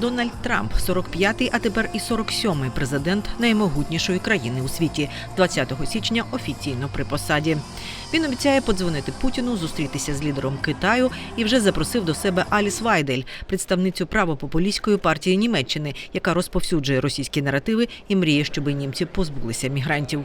Дональд Трамп, 45-й, а тепер і 47-й президент наймогутнішої країни у світі. 20 січня офіційно при посаді. Він обіцяє подзвонити Путіну, зустрітися з лідером Китаю і вже запросив до себе Аліс Вайдель, представницю правопопулістської партії Німеччини, яка розповсюджує російські наративи і мріє, щоб німці позбулися мігрантів.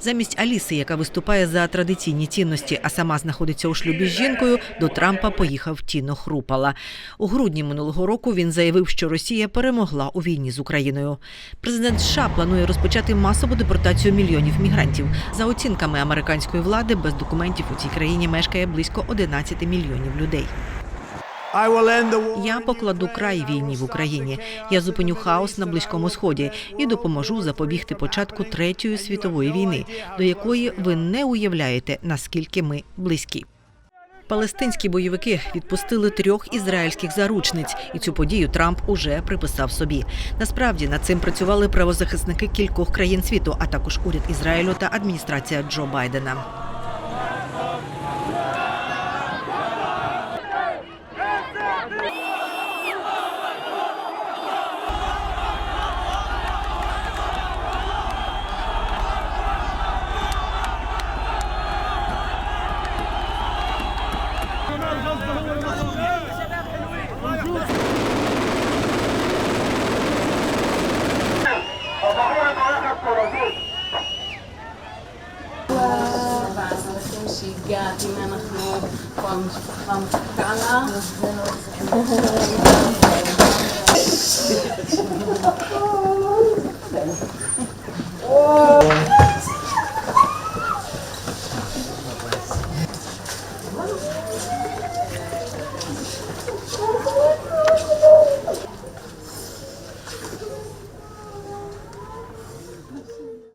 Замість Аліси, яка виступає за традиційні цінності, а сама знаходиться у шлюбі з жінкою, до Трампа поїхав Тіно Хрупала. У грудні минулого року він заявив, що Росія перемогла у війні з Україною. Президент США планує розпочати масову депортацію мільйонів мігрантів. За оцінками американської влади, без документів у цій країні мешкає близько 11 мільйонів людей. Я покладу край війні в Україні. Я зупиню хаос на близькому сході і допоможу запобігти початку третьої світової війни, до якої ви не уявляєте наскільки ми близькі. Палестинські бойовики відпустили трьох ізраїльських заручниць, і цю подію Трамп уже приписав собі. Насправді над цим працювали правозахисники кількох країн світу, а також уряд Ізраїлю та адміністрація Джо Байдена. שהגעת, הנה אנחנו כבר משפחה מחכה לה.